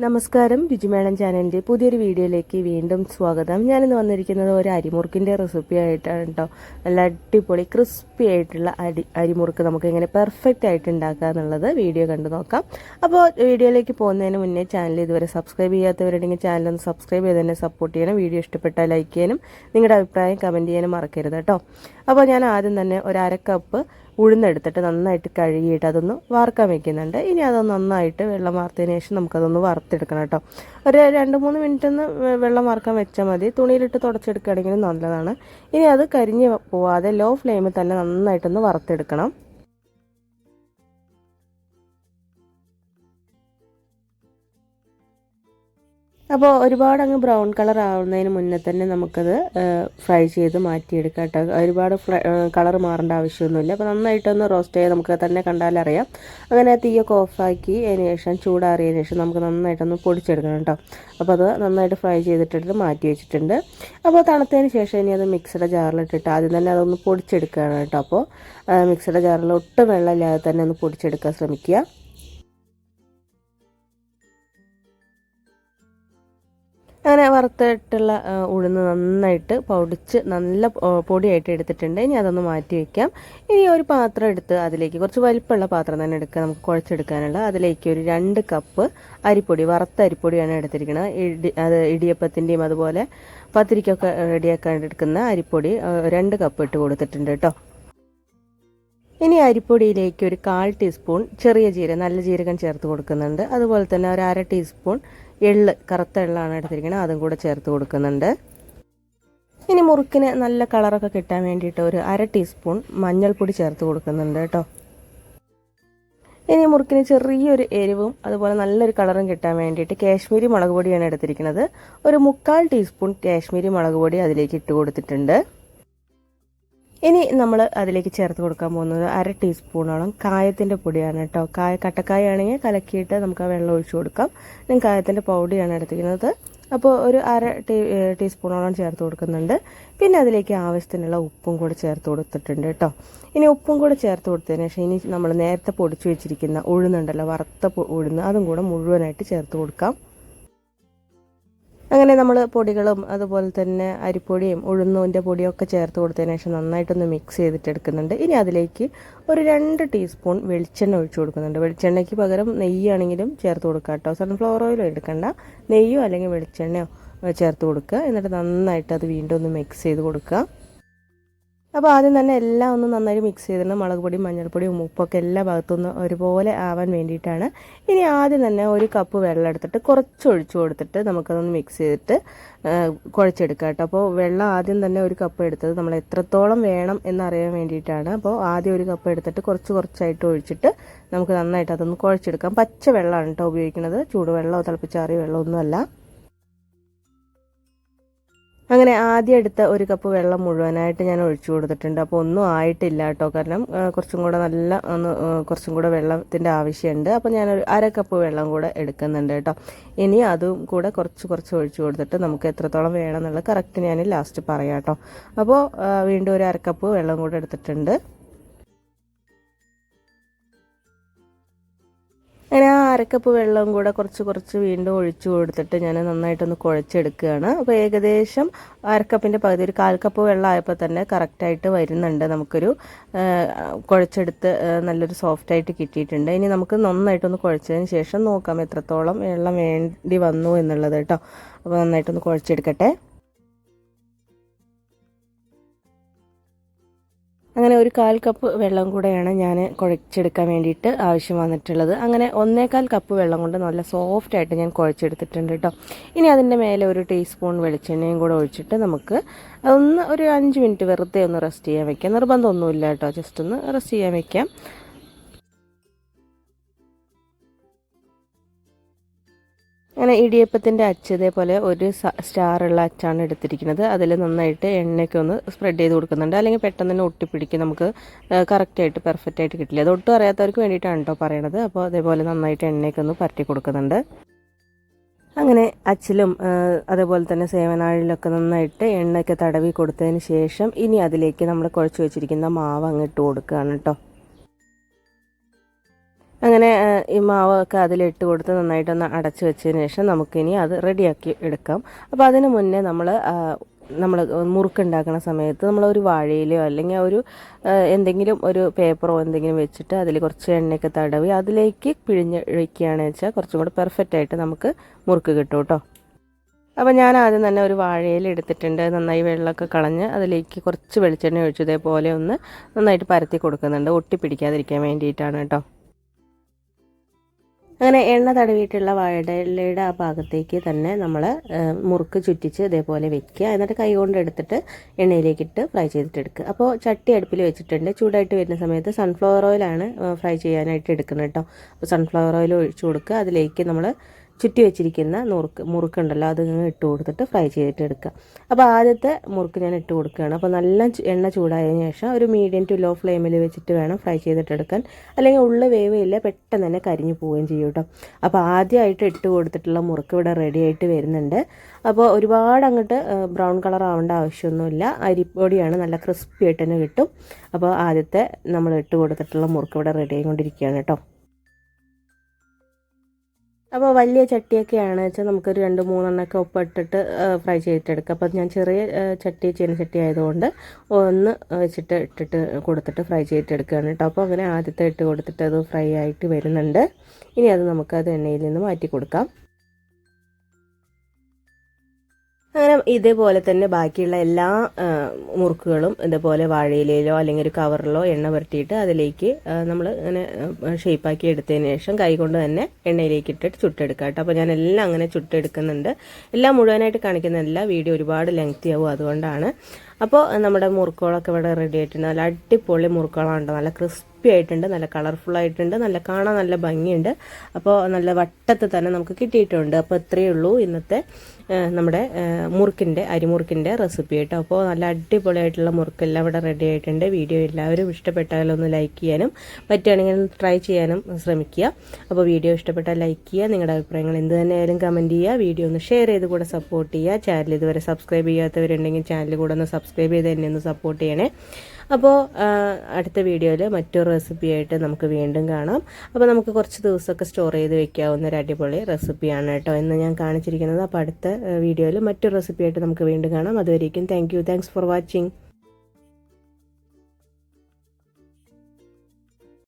നമസ്കാരം രുചിമേളം ചാനലിന്റെ പുതിയൊരു വീഡിയോയിലേക്ക് വീണ്ടും സ്വാഗതം. ഞാനിന്ന് വന്നിരിക്കുന്നത് ഒരു അരിമുറുക്കിന്റെ റെസിപ്പി ആയിട്ടാണ് കേട്ടോ നല്ല അടിപൊളി ക്രിസ്പി ആയിട്ടുള്ള അരി അരിമുറുക്ക് നമുക്ക് എങ്ങനെ പെർഫെക്റ്റ് ആയിട്ട് ഉണ്ടാക്കുക എന്നുള്ളത് വീഡിയോ കണ്ടു നോക്കാം. അപ്പോൾ വീഡിയോയിലേക്ക് പോകുന്നതിന് മുന്നേ ചാനൽ ഇതുവരെ സബ്സ്ക്രൈബ് ചെയ്യാത്തവരുണ്ടെങ്കിൽ ചാനൽ ഒന്ന് സബ്സ്ക്രൈബ് ചെയ്ത് തന്നെ സപ്പോർട്ട് ചെയ്യണം. വീഡിയോ ഇഷ്ടപ്പെട്ടാൽ ലൈക്ക് ചെയ്യാനും നിങ്ങളുടെ അഭിപ്രായം കമന്റ് ചെയ്യാനും മറക്കരുത് കേട്ടോ. അപ്പോൾ ഞാൻ ആദ്യം തന്നെ ഒരു അര കപ്പ് ഉഴുന്നെടുത്തിട്ട് നന്നായിട്ട് കഴുകിയിട്ട് അതൊന്ന് വാർക്കാൻ വെക്കുന്നുണ്ട്. ഇനി അതൊന്ന് നന്നായിട്ട് വെള്ളം വാർത്തതിന് ശേഷം നമുക്കതൊന്ന് വറുത്തെടുക്കണം കേട്ടോ. ഒരു രണ്ട് മൂന്ന് മിനിറ്റ് ഒന്ന് വെള്ളം വാർക്കാൻ വെച്ചാൽ മതി. തുണിയിലിട്ട് തുടച്ചെടുക്കുകയാണെങ്കിലും നല്ലതാണ്. ഇനി അത് കരിഞ്ഞ് പോവാതെ ലോ ഫ്ലെയിമിൽ തന്നെ നന്നായിട്ടൊന്ന് വറുത്തെടുക്കണം. അപ്പോൾ ഒരുപാട് അങ്ങ് ബ്രൗൺ കളർ ആവുന്നതിന് മുന്നേ തന്നെ നമുക്കത് ഫ്രൈ ചെയ്ത് മാറ്റിയെടുക്കാം കേട്ടോ. ഒരുപാട് കളർ മാറേണ്ട ആവശ്യമൊന്നുമില്ല. അപ്പോൾ നന്നായിട്ടൊന്ന് റോസ്റ്റ് ചെയ്ത് നമുക്ക് തന്നെ കണ്ടാലറിയാം. അങ്ങനെ തീയൊക്കെ ഓഫാക്കി അതിന് ശേഷം ചൂടാറിയതിന് ശേഷം നമുക്ക് നന്നായിട്ടൊന്ന് പൊടിച്ചെടുക്കണം കേട്ടോ. അപ്പോൾ അത് നന്നായിട്ട് ഫ്രൈ ചെയ്തിട്ടിട്ട് മാറ്റി വെച്ചിട്ടുണ്ട്. അപ്പോൾ തണുത്തതിന് ശേഷം ഇനി അത് മിക്സിയുടെ ജാറിലിട്ടിട്ട് ആദ്യം തന്നെ അതൊന്ന് പൊടിച്ചെടുക്കുകയാണ് കേട്ടോ. അപ്പോൾ മിക്സിയുടെ ജാറിൽ ഒട്ടും വെള്ളമില്ലാതെ തന്നെ ഒന്ന് പൊടിച്ചെടുക്കാൻ ശ്രമിക്കുക. അങ്ങനെ വറുത്തിട്ടുള്ള ഉഴുന്ന് നന്നായിട്ട് പൊടിച്ച് നല്ല പൊടിയായിട്ട് എടുത്തിട്ടുണ്ട്. ഇനി അതൊന്ന് മാറ്റി വയ്ക്കാം ഇനി ഒരു പാത്രം എടുത്ത് അതിലേക്ക് കുറച്ച് വലിപ്പമുള്ള പാത്രം തന്നെ എടുക്കുക നമുക്ക് കുഴച്ചെടുക്കാനുള്ള. അതിലേക്ക് ഒരു രണ്ട് കപ്പ് അരിപ്പൊടി വറുത്ത അരിപ്പൊടിയാണ് എടുത്തിരിക്കുന്നത്. ഇടി അത് ഇടിയപ്പത്തിന്റെയും അതുപോലെ പത്തിരിക്കൊക്കെ റെഡിയാക്കാൻ എടുക്കുന്ന അരിപ്പൊടി രണ്ട് കപ്പ് ഇട്ട് കൊടുത്തിട്ടുണ്ട് കേട്ടോ. ഇനി അരിപ്പൊടിയിലേക്ക് ഒരു കാൽ ടീസ്പൂൺ ചെറിയ ജീരകം നല്ല ജീരകം ചേർത്ത് കൊടുക്കുന്നുണ്ട്. അതുപോലെ തന്നെ ഒരു അര ടീസ്പൂൺ എള്ള് കറുത്ത എള്ളാണ് എടുത്തിരിക്കുന്നത് അതും കൂടെ ചേർത്ത് കൊടുക്കുന്നുണ്ട്. ഇനി മുറുക്കിന് നല്ല കളറൊക്കെ കിട്ടാൻ വേണ്ടിയിട്ട് ഒരു അര ടീസ്പൂൺ മഞ്ഞൾപ്പൊടി ചേർത്ത് കൊടുക്കുന്നുണ്ട് കേട്ടോ. ഇനി മുറുക്കിന് ചെറിയൊരു എരിവും അതുപോലെ നല്ലൊരു കളറും കിട്ടാൻ വേണ്ടിയിട്ട് കാശ്മീരി മുളക് പൊടിയാണ് എടുത്തിരിക്കുന്നത് ഒരു മുക്കാൽ ടീസ്പൂൺ കാശ്മീരി മുളക് പൊടി അതിലേക്ക് ഇട്ട് കൊടുത്തിട്ടുണ്ട്. ഇനി നമ്മൾ അതിലേക്ക് ചേർത്ത് കൊടുക്കാൻ പോകുന്നത് അര ടീസ്പൂണോളം കായത്തിന്റെ പൊടിയാണ് കേട്ടോ. കായ കട്ടക്കായ ആണെങ്കിൽ കലക്കിയിട്ട് നമുക്ക് ആ വെള്ളം ഒഴിച്ചു കൊടുക്കാം. ഞാൻ കായത്തിന്റെ പൗഡിയാണ് എടുത്തിരിക്കുന്നത്. അപ്പോൾ ഒരു അര ടീ ടീസ്പൂണോളം ചേർത്ത് കൊടുക്കുന്നുണ്ട്. പിന്നെ അതിലേക്ക് ആവശ്യത്തിനുള്ള ഉപ്പും കൂടെ ചേർത്ത് കൊടുത്തിട്ടുണ്ട് കേട്ടോ. ഇനി ഉപ്പും കൂടെ ചേർത്ത് കൊടുത്തതിന് ശേഷം ഇനി നമ്മൾ നേരത്തെ പൊടിച്ചു വെച്ചിരിക്കുന്ന ഉഴുന്നുണ്ടല്ലോ വറുത്ത ഉഴുന്ന് അതും കൂടെ മുഴുവനായിട്ട് ചേർത്ത് കൊടുക്കാം. അങ്ങനെ നമ്മൾ പൊടികളും അതുപോലെ തന്നെ അരിപ്പൊടിയും ഉഴുന്നൂന്റെ പൊടിയും ഒക്കെ ചേർത്ത് കൊടുത്തതിന് ശേഷം നന്നായിട്ടൊന്ന് മിക്സ് ചെയ്തിട്ട് എടുക്കുന്നുണ്ട് ഇനി അതിലേക്ക് ഒരു രണ്ട് ടീസ്പൂൺ വെളിച്ചെണ്ണ ഒഴിച്ചു കൊടുക്കുന്നുണ്ട്. വെളിച്ചെണ്ണയ്ക്ക് പകരം നെയ്യാണെങ്കിലും ചേർത്ത് കൊടുക്കുക കേട്ടോ സൺഫ്ലവർ ഓയിലും എടുക്കണ്ട. നെയ്യോ അല്ലെങ്കിൽ വെളിച്ചെണ്ണയോ ചേർത്ത് കൊടുക്കുക എന്നിട്ട് നന്നായിട്ട് അത് വീണ്ടും ഒന്ന് മിക്സ് ചെയ്ത് കൊടുക്കുക അപ്പോൾ ആദ്യം തന്നെ എല്ലാം ഒന്ന് നന്നായി മിക്സ് ചെയ്തിരുന്ന മുളക് പൊടിയും മഞ്ഞൾപ്പൊടിയും ഉപ്പൊക്കെ എല്ലാ ഭാഗത്തുനിന്ന് ഒരുപോലെ ആവാൻ വേണ്ടിയിട്ടാണ്. ഇനി ആദ്യം തന്നെ ഒരു കപ്പ് വെള്ളം എടുത്തിട്ട് കുറച്ച് ഒഴിച്ചു കൊടുത്തിട്ട് നമുക്കതൊന്ന് മിക്സ് ചെയ്തിട്ട് കുഴച്ചെടുക്കുക കേട്ടോ. അപ്പോൾ വെള്ളം ആദ്യം തന്നെ ഒരു കപ്പ് എടുത്തത് നമ്മൾ എത്രത്തോളം വേണം എന്നറിയാൻ വേണ്ടിയിട്ടാണ്. അപ്പോൾ ആദ്യം ഒരു കപ്പ് എടുത്തിട്ട് കുറച്ച് കുറച്ചായിട്ട് ഒഴിച്ചിട്ട് നമുക്ക് നന്നായിട്ട് അതൊന്ന് കുഴച്ചെടുക്കാം. പച്ച വെള്ളമാണ് കേട്ടോ ഉപയോഗിക്കുന്നത്. ചൂടുവെള്ളമോ തിളപ്പിച്ചാറിയ വെള്ളമൊന്നുമല്ല അങ്ങനെ ആദ്യം എടുത്ത ഒരു കപ്പ് വെള്ളം മുഴുവനായിട്ട് ഞാൻ ഒഴിച്ചു കൊടുത്തിട്ടുണ്ട്. അപ്പോൾ ഒന്നും ആയിട്ടില്ല കേട്ടോ. കാരണം കുറച്ചും കൂടെ നല്ല ഒന്ന് കുറച്ചും കൂടെ വെള്ളത്തിന്റെ ആവശ്യമുണ്ട്. അപ്പോൾ ഞാൻ ഒരു അര കപ്പ് വെള്ളം കൂടെ എടുക്കുന്നുണ്ട് കേട്ടോ. ഇനി അതും കൂടെ കുറച്ച് കുറച്ച് ഒഴിച്ചു കൊടുത്തിട്ട് നമുക്ക് എത്രത്തോളം വേണം എന്നുള്ളത് കറക്റ്റ് ഞാൻ ലാസ്റ്റ് പറയാം കേട്ടോ. അപ്പോൾ വീണ്ടും ഒരു അര കപ്പ് വെള്ളം കൂടെ എടുത്തിട്ടുണ്ട്. അങ്ങനെ ആ അരക്കപ്പ് വെള്ളവും കൂടെ കുറച്ച് കുറച്ച് വീണ്ടും ഒഴിച്ചു കൊടുത്തിട്ട് ഞാൻ നന്നായിട്ടൊന്ന് കുഴച്ചെടുക്കുകയാണ്. അപ്പോൾ ഏകദേശം അരക്കപ്പിന്റെ പകുതി ഒരു കാൽ കപ്പ് വെള്ളം ആയപ്പോൾ തന്നെ കറക്റ്റായിട്ട് വരുന്നുണ്ട് നമുക്കൊരു കുഴച്ചെടുത്ത് നല്ലൊരു നല്ലൊരു സോഫ്റ്റായിട്ട് കിട്ടിയിട്ടുണ്ട്. ഇനി നമുക്ക് നന്നായിട്ടൊന്ന് കുഴച്ചതിന് ശേഷം നോക്കാം എത്രത്തോളം വെള്ളം വേണ്ടി വന്നു എന്നുള്ളത് കേട്ടോ. അപ്പോൾ നന്നായിട്ടൊന്ന് കുഴച്ചെടുക്കട്ടെ. അങ്ങനെ ഒരു കാൽ കപ്പ് വെള്ളം കൂടെയാണ് ഞാൻ കുഴച്ചെടുക്കാൻ വേണ്ടിയിട്ട് ആവശ്യം വന്നിട്ടുള്ളത്. അങ്ങനെ ഒന്നേകാൽ കപ്പ് വെള്ളം കൊണ്ട് നല്ല സോഫ്റ്റായിട്ട് ഞാൻ കുഴച്ചെടുത്തിട്ടുണ്ട് കേട്ടോ ഇനി അതിന്റെ മേലെ ഒരു ടീസ്പൂൺ വെളിച്ചെണ്ണയും കൂടെ ഒഴിച്ചിട്ട് നമുക്ക് ഒന്ന് ഒരു അഞ്ച് മിനിറ്റ് വെറുതെ ഒന്ന് റെസ്റ്റ് ചെയ്യാൻ വയ്ക്കാം നിർബന്ധമൊന്നുമില്ല കേട്ടോ ജസ്റ്റ് ഒന്ന് റെസ്റ്റ് ചെയ്യാൻ വെക്കാം. അങ്ങനെ ഇടിയപ്പത്തിന്റെ അച്ച് ഇതേപോലെ ഒരു സ്റ്റാറുള്ള അച്ചാണ് എടുത്തിരിക്കുന്നത്. അതിൽ നന്നായിട്ട് എണ്ണയൊക്കെ ഒന്ന് സ്പ്രെഡ് ചെയ്ത് കൊടുക്കുന്നുണ്ട്. അല്ലെങ്കിൽ പെട്ടെന്ന് തന്നെ ഒട്ടിപ്പിടിക്കും. നമുക്ക് കറക്റ്റായിട്ട് പെർഫെക്റ്റ് ആയിട്ട് കിട്ടില്ല. അത് ഒട്ടും അറിയാത്തവർക്ക് വേണ്ടിയിട്ടാണ് കേട്ടോ പറയണത്. അപ്പോൾ അതേപോലെ നന്നായിട്ട് എണ്ണയൊക്കെ ഒന്ന് പറ്റി കൊടുക്കുന്നുണ്ട്. അങ്ങനെ അച്ചിലും അതേപോലെ തന്നെ സേവനാഴിലൊക്കെ നന്നായിട്ട് എണ്ണയൊക്കെ തടവി കൊടുത്തതിന് ശേഷം ഇനി അതിലേക്ക് നമ്മൾ കുഴച്ച് വെച്ചിരിക്കുന്ന മാവ് അങ്ങ് ഇട്ട് കൊടുക്കുകയാണ് കേട്ടോ അങ്ങനെ ഈ മാവൊക്കെ അതിലിട്ട് കൊടുത്ത് നന്നായിട്ടൊന്ന് അടച്ചു വെച്ചതിന് ശേഷം നമുക്കിനി അത് റെഡിയാക്കി എടുക്കാം. അപ്പോൾ അതിന് മുന്നേ നമ്മൾ നമ്മൾ മുറുക്കുണ്ടാക്കുന്ന സമയത്ത് നമ്മളൊരു വാഴയിലോ അല്ലെങ്കിൽ ഒരു എന്തെങ്കിലും ഒരു പേപ്പറോ എന്തെങ്കിലും വെച്ചിട്ട് അതിൽ കുറച്ച് എണ്ണയൊക്കെ തടവി അതിലേക്ക് പിഴിഞ്ഞ് ഒഴിക്കുകയാണെന്ന് വെച്ചാൽ കുറച്ചും കൂടെ പെർഫെക്റ്റ് ആയിട്ട് നമുക്ക് മുറുക്ക് കിട്ടും കേട്ടോ. അപ്പോൾ ഞാൻ ആദ്യം തന്നെ ഒരു വാഴയിൽ എടുത്തിട്ടുണ്ട്. നന്നായി വെള്ളമൊക്കെ കളഞ്ഞ് അതിലേക്ക് കുറച്ച് വെളിച്ചെണ്ണ ഒഴിച്ചതേപോലെ ഒന്ന് നന്നായിട്ട് പരത്തി കൊടുക്കുന്നുണ്ട്. ഒട്ടിപ്പിടിക്കാതിരിക്കാൻ വേണ്ടിയിട്ടാണ് കേട്ടോ. അങ്ങനെ എണ്ണ തടവിയിട്ടുള്ള വാഴയിലയുടെ ആ ഭാഗത്തേക്ക് തന്നെ നമ്മൾ മുറുക്ക് ചുറ്റിച്ച് ഇതേപോലെ വെക്കുക. എന്നിട്ട് കൈ കൊണ്ട് എടുത്തിട്ട് എണ്ണയിലേക്കിട്ട് ഫ്രൈ ചെയ്തിട്ടെടുക്കുക അപ്പോൾ ചട്ടി അടുപ്പിൽ വെച്ചിട്ടുണ്ട്. ചൂടായിട്ട് വരുന്ന സമയത്ത് സൺഫ്ലവർ ഓയിലാണ് ഫ്രൈ ചെയ്യാനായിട്ട് എടുക്കുന്നത് കേട്ടോ അപ്പോൾ സൺഫ്ലവർ ഓയിൽ ഒഴിച്ചു കൊടുക്കുക. അതിലേക്ക് നമ്മൾ ചുറ്റി വെച്ചിരിക്കുന്ന നുറുക്ക് മുറുക്കുണ്ടല്ലോ അത് ഇട്ട് കൊടുത്തിട്ട് ഫ്രൈ ചെയ്തിട്ട് എടുക്കുക. അപ്പോൾ ആദ്യത്തെ മുറുക്ക് ഞാൻ ഇട്ട് കൊടുക്കുകയാണ്. അപ്പോൾ നല്ല എണ്ണ ചൂടായതിനു ശേഷം ഒരു മീഡിയം ടു ലോ ഫ്ലെയിമിൽ വെച്ചിട്ട് വേണം ഫ്രൈ ചെയ്തിട്ടെടുക്കാൻ അല്ലെങ്കിൽ ഉള്ള വേവില്ല പെട്ടെന്ന് തന്നെ കരിഞ്ഞു പോവുകയും ചെയ്യും കേട്ടോ. അപ്പോൾ ആദ്യമായിട്ട് ഇട്ട് കൊടുത്തിട്ടുള്ള മുറുക്ക് ഇവിടെ റെഡി ആയിട്ട് വരുന്നുണ്ട്. അപ്പോൾ ഒരുപാട് അങ്ങോട്ട് ബ്രൗൺ കളർ ആവേണ്ട ആവശ്യമൊന്നുമില്ല. അരിപ്പൊടിയാണ് നല്ല ക്രിസ്പി ആയിട്ട് തന്നെ കിട്ടും. അപ്പോൾ ആദ്യത്തെ നമ്മൾ ഇട്ട് കൊടുത്തിട്ടുള്ള മുറുക്ക് ഇവിടെ റെഡി ആയിക്കൊണ്ടിരിക്കുകയാണ് കേട്ടോ. അപ്പോൾ വലിയ ചട്ടിയൊക്കെയാണ് വെച്ചാൽ നമുക്കൊരു രണ്ട് മൂന്നെണ്ണമൊക്കെ ഒപ്പിട്ടിട്ട് ഫ്രൈ ചെയ്തിട്ടെടുക്കാം. അപ്പോൾ ഞാൻ ചെറിയ ചട്ടി ചീന ചട്ടി ചീനച്ചട്ടി ആയതുകൊണ്ട് ഒന്ന് വെച്ചിട്ട് ഇട്ടിട്ട് കൊടുത്തിട്ട് ഫ്രൈ ചെയ്തിട്ടെടുക്കുകയാണ് കേട്ടോ. അപ്പോൾ അങ്ങനെ ആദ്യത്തെ ഇട്ട് കൊടുത്തിട്ട് അത് ഫ്രൈ ആയിട്ട് വരുന്നുണ്ട്. ഇനി അത് നമുക്കത് എണ്ണയിൽ നിന്ന് മാറ്റി കൊടുക്കാം. അങ്ങനെ ഇതേപോലെ തന്നെ ബാക്കിയുള്ള എല്ലാ മുറുക്കുകളും ഇതേപോലെ വാഴയിലയിലോ അല്ലെങ്കിൽ ഒരു കവറിലോ എണ്ണ പുരട്ടിയിട്ട് അതിലേക്ക് നമ്മൾ ഇങ്ങനെ ഷേപ്പാക്കി എടുത്തതിന് ശേഷം കൈകൊണ്ട് തന്നെ എണ്ണയിലേക്ക് ഇട്ടിട്ട് ചുട്ടെടുക്കുക കേട്ടോ. അപ്പോൾ ഞാൻ എല്ലാം അങ്ങനെ ചുട്ടെടുക്കുന്നുണ്ട്. എല്ലാം മുഴുവനായിട്ട് കാണിക്കുന്നില്ല വീഡിയോ ഒരുപാട് ലെങ്തി ആവും അതുകൊണ്ടാണ്. അപ്പോൾ നമ്മുടെ മുറുക്കുകളൊക്കെ ഇവിടെ റെഡി ആയിട്ടുണ്ട്. നല്ല അടിപൊളി മുറുക്കുകളാണ് നല്ല ക്രിസ്പി ആയിട്ടുണ്ട് നല്ല കളർഫുൾ ആയിട്ടുണ്ട് നല്ല കാണാൻ നല്ല ഭംഗിയുണ്ട്. അപ്പോൾ നല്ല വട്ടത്ത് തന്നെ നമുക്ക് കിട്ടിയിട്ടുണ്ട്. അപ്പോൾ ഇത്രയേ ഉള്ളൂ ഇന്നത്തെ നമ്മുടെ മുറുക്കിന്റെ അരിമുറുക്കിന്റെ റെസിപ്പി കേട്ടോ. അപ്പോൾ നല്ല അടിപൊളിയായിട്ടുള്ള മുറുക്കെല്ലാം ഇവിടെ റെഡി ആയിട്ടുണ്ട്. വീഡിയോ എല്ലാവരും ഇഷ്ടപ്പെട്ടാൽ ഒന്ന് ലൈക്ക് ചെയ്യാനും പറ്റുകയാണെങ്കിൽ ട്രൈ ചെയ്യാനും ശ്രമിക്കുക. അപ്പോൾ വീഡിയോ ഇഷ്ടപ്പെട്ടാൽ ലൈക്ക് ചെയ്യുക നിങ്ങളുടെ അഭിപ്രായങ്ങൾ എന്ത് തന്നെയായാലും കമന്റ് ചെയ്യുക. വീഡിയോ ഒന്ന് ഷെയർ ചെയ്ത് കൂടെ സപ്പോർട്ട് ചെയ്യുക. ചാനൽ ഇതുവരെ സബ്സ്ക്രൈബ് ചെയ്യാത്തവരുണ്ടെങ്കിൽ ചാനൽ കൂടെ ഒന്ന് സബ്സ്ക്രൈബ് ചെയ്ത് എന്നെ ഒന്ന് സപ്പോർട്ട് ചെയ്യണേ. അപ്പോൾ അടുത്ത വീഡിയോയിൽ മറ്റൊരു റെസിപ്പിയായിട്ട് നമുക്ക് വീണ്ടും കാണാം. അപ്പോൾ നമുക്ക് കുറച്ച് ദിവസമൊക്കെ സ്റ്റോർ ചെയ്ത് വെക്കാവുന്ന ഒരു അടിപൊളി റെസിപ്പിയാണ് കേട്ടോ എന്ന് ഞാൻ കാണിച്ചിരിക്കുന്നത്. അപ്പോൾ അടുത്ത വീഡിയോയിൽ മറ്റൊരു റെസിപ്പിയായിട്ട് നമുക്ക് വീണ്ടും കാണാം. അതുവരേക്കും thank you thanks for watching